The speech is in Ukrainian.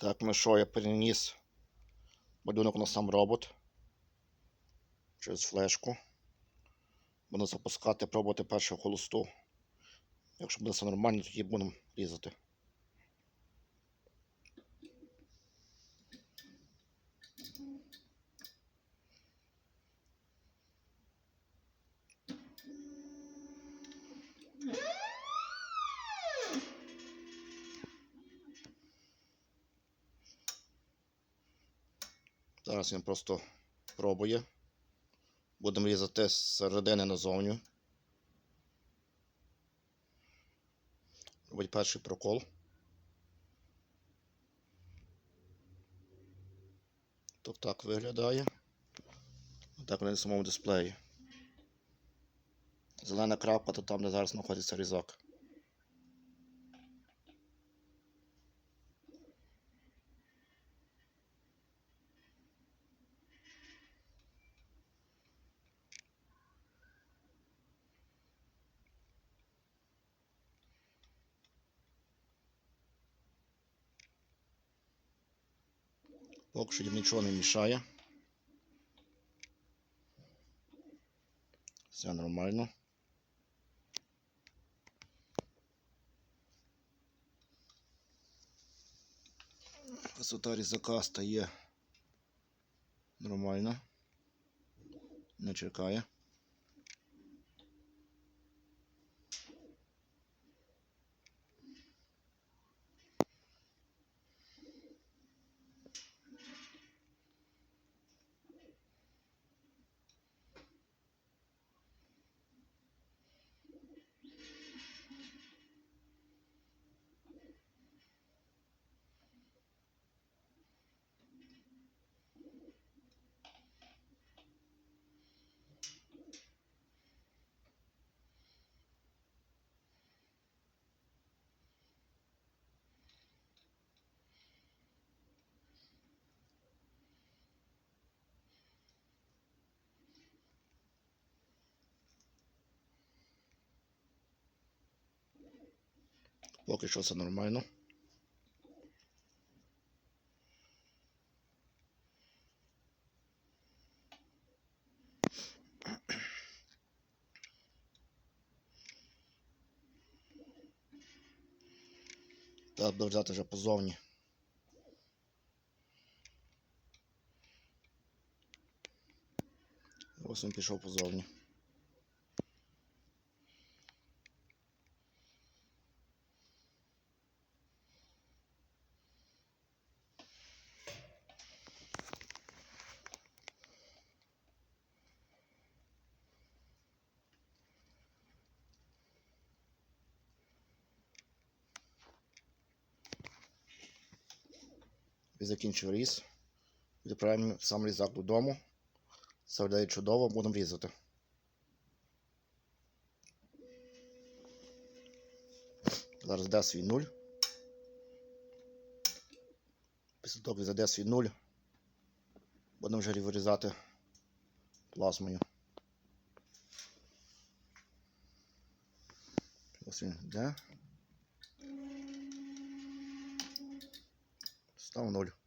Так, ну що, я переніс малюнок на сам робот через флешку. Буду запускати, пробувати першу холосту. Якщо буде все нормально, тоді будемо різати. Зараз він просто пробує. Будемо різати з середини назовню. Робить перший прокол. То так виглядає. Так на самому дисплеї. Зелена крапка, то там, де зараз знаходиться різак. Поки що нічого не мішає. Все нормально. Висота різака стає нормально. Не чекає. Поки що все нормально. Так, буду взяти вже позовні. Ось він пішов позовні. І закінчив різ. Відправляємо сам різак додому. Все виглядає чудово, будемо різати. Зараз дасть свій нуль. Після того, як заде свій нуль, будемо вже вирізати плазмою. Ось він Dá um olho.